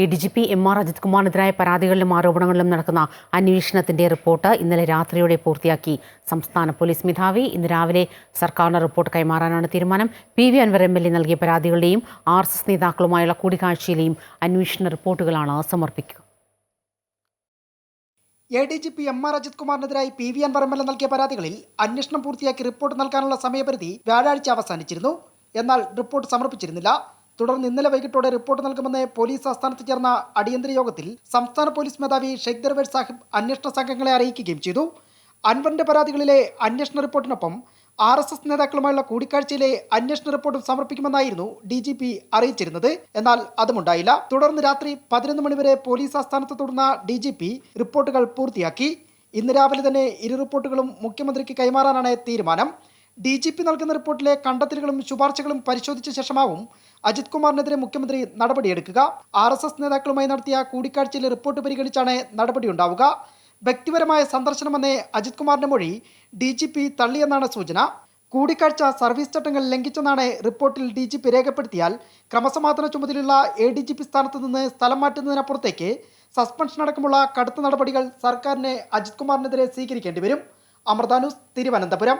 A D G P M R Ajith കുമാറിനെതിരായ പരാതികളിലും ആരോപണങ്ങളിലും നടക്കുന്ന അന്വേഷണത്തിന്റെ റിപ്പോർട്ട് ഇന്നലെ രാത്രിയോടെ പൂർത്തിയാക്കി. സംസ്ഥാന പോലീസ് മേധാവി ഇന്ന് രാവിലെ സർക്കാരിന് റിപ്പോർട്ട് കൈമാറാനാണ് തീരുമാനം. P V Anvar M L A നൽകിയ പരാതികളുടെയും ആർ എസ് എസ് നേതാക്കളുമായുള്ള കൂടിക്കാഴ്ചയിലെയും അന്വേഷണ റിപ്പോർട്ടുകളാണ് സമർപ്പിക്കുക. A D G P M R Ajith കുമാറിനെതിരായി P V Anvar M L A നൽകിയ പരാതികളിൽ അന്വേഷണം പൂർത്തിയാക്കി റിപ്പോർട്ട് നൽകാനുള്ള സമയപരിധി വ്യാഴാഴ്ച അവസാനിച്ചിരുന്നു. എന്നാൽ റിപ്പോർട്ട് സമർപ്പിച്ചിരുന്നില്ല. തുടർന്ന് ഇന്നലെ വൈകിട്ടോടെ റിപ്പോർട്ട് നൽകുമെന്ന് പോലീസ് ആസ്ഥാനത്ത് ചേർന്ന അടിയന്തര യോഗത്തിൽ സംസ്ഥാന പോലീസ് മേധാവി ഷെയ്ഖ് ദർവേർ സാഹിബ് അന്വേഷണ സംഘങ്ങളെ അറിയിക്കുകയും ചെയ്തു. അൻവറിന്റെ പരാതികളിലെ അന്വേഷണ റിപ്പോർട്ടിനൊപ്പം ആർ എസ് എസ് നേതാക്കളുമായുള്ള കൂടിക്കാഴ്ചയിലെ അന്വേഷണ റിപ്പോർട്ടും സമർപ്പിക്കുമെന്നായിരുന്നു ഡി ജി പി അറിയിച്ചിരുന്നത്. എന്നാൽ അതുമുണ്ടായില്ല. തുടർന്ന് രാത്രി പതിനൊന്ന് മണിവരെ പോലീസ് ആസ്ഥാനത്ത് തുടർന്ന ഡി ജി പി റിപ്പോർട്ടുകൾ പൂർത്തിയാക്കി. ഇന്ന് രാവിലെ തന്നെ ഇരു റിപ്പോർട്ടുകളും മുഖ്യമന്ത്രിക്ക് കൈമാറാനാണ് തീരുമാനം. ഡി ജി പി നൽകുന്ന റിപ്പോർട്ടിലെ കണ്ടെത്തലുകളും ശുപാർശകളും പരിശോധിച്ച ശേഷമാവും അജിത് കുമാറിനെതിരെ മുഖ്യമന്ത്രി നടപടിയെടുക്കുക. ആർ എസ് എസ് നേതാക്കളുമായി നടത്തിയ കൂടിക്കാഴ്ചയിലെ റിപ്പോർട്ട് പരിഗണിച്ചാണ് നടപടിയുണ്ടാവുക. വ്യക്തിപരമായ സന്ദർശനമെന്നേ അജിത് കുമാറിന്റെ മൊഴി. ഡി ജി പി തള്ളിയെന്നാണ് സൂചന. കൂടിക്കാഴ്ച സർവീസ് ചട്ടങ്ങൾ ലംഘിച്ചെന്നാണ് റിപ്പോർട്ടിൽ ഡി ജി പി രേഖപ്പെടുത്തിയാൽ ക്രമസമാധാന ചുമതലയുള്ള എ ഡി ജി പി സ്ഥാനത്ത് നിന്ന് സ്ഥലം മാറ്റുന്നതിനപ്പുറത്തേക്ക് സസ്പെൻഷൻ അടക്കമുള്ള കടുത്ത നടപടികൾ സർക്കാരിനെ അജിത് കുമാറിനെതിരെ സ്വീകരിക്കേണ്ടി വരും. അമൃത ന്യൂസ് തിരുവനന്തപുരം.